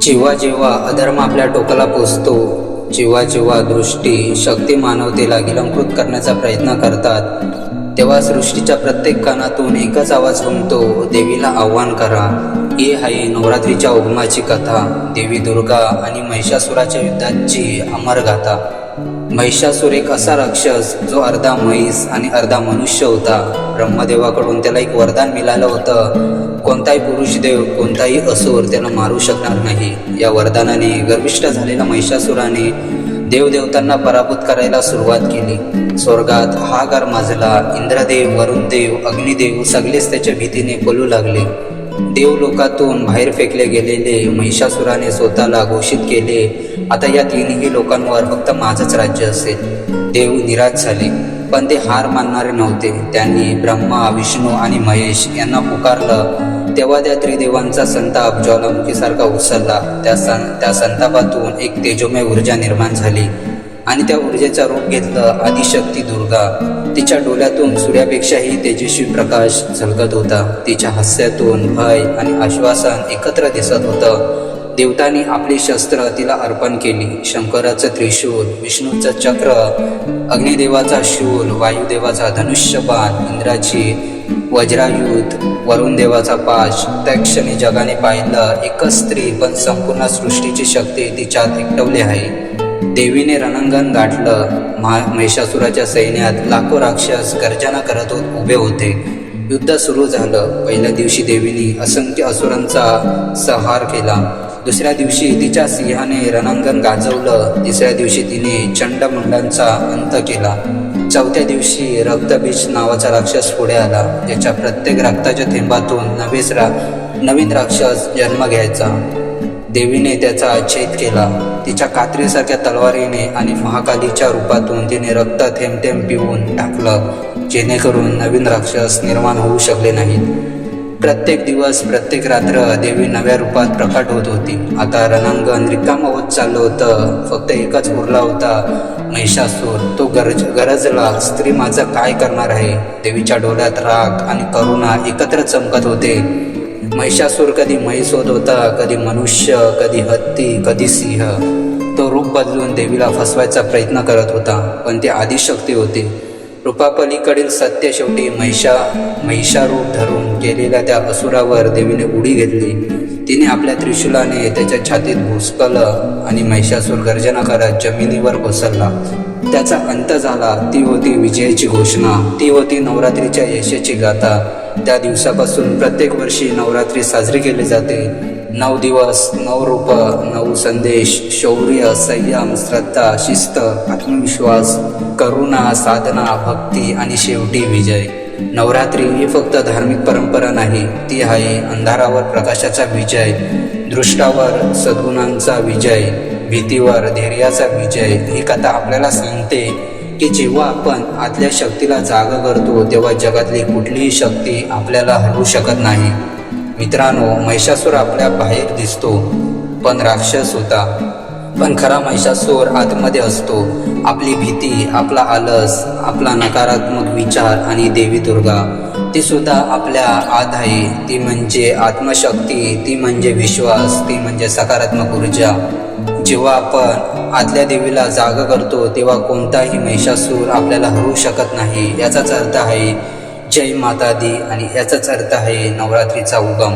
जेव्हा जेव्हा अधर्म आपल्या टोकाला पोचतो जेव्हा जेव्हा दृष्टी शक्ती मानवतेला गिलंकृत करण्याचा प्रयत्न करतात तेव्हा सृष्टीच्या प्रत्येक कानातून एकच आवाज घुमतो देवीला आव्हान करा. ही आहे नवरात्रीच्या उगमाची कथा. देवी दुर्गा आणि महिषासुराच्या युद्धाची अमर गाथा महिषासूर एक असा राक्षस जो अर्धा म्हैस आणि अर्धा मनुष्य होता. ब्रह्मदेवाकडून त्याला एक वरदान मिळालं होतं. कोणताही पुरुष देव कोणताही असुर त्याला मारू शकणार नाही. या वरदानाने गर्विष्ठ झालेल्या महिषासुराने देवदेवतांना पराभूत करायला सुरुवात केली. स्वर्गात हागार माजला. इंद्रदेव वरुणदेव अग्निदेव सगळेच त्याच्या भीतीने पलू लागले. देवलोकातून बाहेर फेकले गेलेले महिषासुराने स्वतःला घोषित केले. आता या तीनही लोकांवर फक्त माझंच राज्य असेल. देव निराश झाले. पण ते हार मानणारे नव्हते. त्यांनी ब्रह्मा विष्णू आणि महेश यांना पुकारलं. तेव्हा त्या त्रिदेवांचा संताप ज्वालामुखीसारखा उसरला त्या सं त्या संतापातून एक तेजोमय ऊर्जा निर्माण झाली. आणि त्या ऊर्जेचा रूप घेतलं आदिशक्ती दुर्गा. तिच्या डोळ्यातून सूर्यापेक्षाही तेजस्वी प्रकाश झलकत होता. तिच्या हास्यातून भय आणि आश्वासन एकत्र दिसत होतं. देवतांनी आपली शस्त्र तिला अर्पण केली. शंकराचं त्रिशूल विष्णूचं चक्र अग्निदेवाचा शूल वायुदेवाचा धनुष्यबाण इंद्राची वज्रायुध वरुण देवाचा पाश. त्या क्षणी जगाने पाहिलं एकच स्त्री पण संपूर्ण सृष्टीची शक्ती तिच्यात एकटवली आहे. देवीने रणांगण गाठलं. महा महिषासुराच्या सैन्यात लाखो राक्षस गर्जना करत हो- उभे होते. युद्ध सुरू झालं. पहिल्या दिवशी देवीने असंख्य असुरांचा संहार केला. दुसऱ्या दिवशी तिच्या सिंहाने रणांगण गाजवलं. तिसऱ्या दिवशी तिने चंडमुंडांचा अंत केला. चौथ्या दिवशी रक्तबीज नावाचा राक्षस पुढे आला. त्याच्या प्रत्येक रक्ताच्या थेंबातून नवेच रा नवीन राक्षस जन्म घ्यायचा. देवीने त्याचा छेद केला. तिच्या कात्रीसारख्या तलवारीने आणि महाकालीच्या रूपातून तिने रक्त थेंब थेंब पिऊन टाकलं जेणेकरून नवीन राक्षस निर्माण होऊ शकले नाहीत. प्रत्येक दिवस प्रत्येक रात्र देवी नव्या रूपात प्रकट होत होती. आता रणांगण रिकाम होत चाललं होतं. फक्त एकच उरला होता महिषासूर. तो गरज गरजला स्त्री माझं काय करणार आहे? देवीच्या डोळ्यात राग आणि करुणा एकत्र चमकत होते. महिषासूर कधी महिष होत होता कधी मनुष्य कधी हत्ती कधी सिंह. तो रूप बदलून देवीला फसवायचा प्रयत्न करत होता पण ती आदिशक्ती होती. रूपापलीकडील सत्य शेवटी महिषा महिषा रूप धरून गेलेल्या त्या असुरावर देवीने उडी घेतली. तिने आपल्या त्रिशूलाने त्याच्या छातीत भुसकलं आणि महिषासूर गर्जना करत जमिनीवर कोसळला. त्याचा अंत झाला ती होती विजयाची घोषणा ती होती नवरात्रीच्या यशाची गाथा. त्या दिवसापासून प्रत्येक वर्षी नवरात्री साजरी केली जाते. नऊ दिवस नऊ रूप नऊ संदेश शौर्य संयम श्रद्धा शिस्त आत्मविश्वास करुणा साधना भक्ती आणि शेवटी विजय. नवरात्री ही फक्त धार्मिक परंपरा नाही ती आहे अंधारावर प्रकाशाचा विजय दृष्टावर सद्गुणांचा विजय भीतीवर धैर्याचा विजय. ही कथा आपल्याला सांगते. की जेव्हा आपण आतल्या शक्तीला जागा करतो तेव्हा जगातली कुठलीही शक्ती आपल्याला हरवू शकत नाही. मित्रांनो महिषासूर आपल्या बाहेर दिसतो पण राक्षस होता. पण खरा महिषासूर आतमध्ये असतो. आपली भीती आपला आलस आपला नकारात्मक विचार आणि देवी दुर्गा ती सुद्धा आपल्या आत आहे. ती म्हणजे आत्मशक्ती ती म्हणजे विश्वास ती म्हणजे सकारात्मक ऊर्जा. जेव्हा आपण आतल्या देवीला जाग करतो तेव्हा कोणताही महिषासूर आपल्याला हरवू शकत नाही याचाच अर्थ आहे जय माता दी आणि याचाच अर्थ आहे नवरात्रीचा उगम.